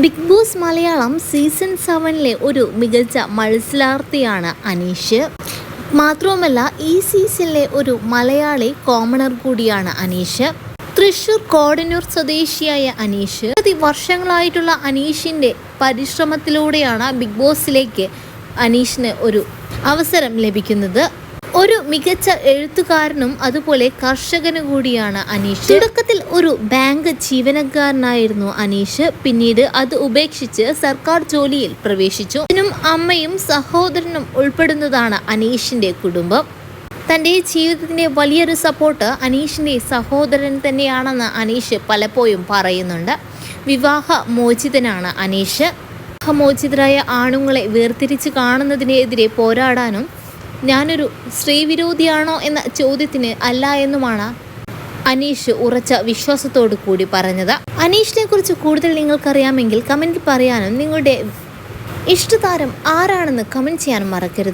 Big boss Malayalam season സെവനിലെ ഒരു മികച്ച മത്സരാർത്ഥിയാണ് അനീഷ്. മാത്രവുമല്ല ഈ സീസണിലെ ഒരു മലയാളി കോമണർ കൂടിയാണ് അനീഷ്. തൃശൂർ കോടന്നൂർ സ്വദേശിയായ അനീഷ് അതി വർഷങ്ങളായിട്ടുള്ള അനീഷിന്റെ പരിശ്രമത്തിലൂടെയാണ് ബിഗ് ബോസിലേക്ക് അനീഷിന് ഒരു അവസരം ലഭിക്കുന്നത്. ഒരു മികച്ച എഴുത്തുകാരനും അതുപോലെ കർഷകനും കൂടിയാണ് അനീഷ്. തുടക്കത്തിൽ ഒരു ബാങ്ക് ജീവനക്കാരനായിരുന്നു അനീഷ്. പിന്നീട് അത് ഉപേക്ഷിച്ച് സർക്കാർ ജോലിയിൽ പ്രവേശിച്ചു. അച്ഛനും അമ്മയും സഹോദരനും ഉൾപ്പെടുന്നതാണ് അനീഷിന്റെ കുടുംബം. തന്റെ ജീവിതത്തിന്റെ വലിയൊരു സപ്പോർട്ട് അനീഷിന്റെ സഹോദരൻ തന്നെയാണെന്ന് അനീഷ് പലപ്പോഴും പറയുന്നുണ്ട്. വിവാഹ മോചിതനാണ് അനീഷ്. വിവാഹമോചിതരായ ആണുങ്ങളെ വേർതിരിച്ച് കാണുന്നതിനെതിരെ പോരാടാനും ഞാനൊരു സ്ത്രീവിരോധിയാണോ എന്ന ചോദ്യത്തിന് അല്ല എന്നുമാണ് അനീഷ് ഉറച്ച വിശ്വാസത്തോടു കൂടി പറഞ്ഞത്. അനീഷിനെ കുറിച്ച് കൂടുതൽ നിങ്ങൾക്കറിയാമെങ്കിൽ കമന്റിൽ പറയാനും നിങ്ങളുടെ ഇഷ്ടതാരം ആരാണെന്ന് കമന്റ് ചെയ്യാനും മറക്കരുത്.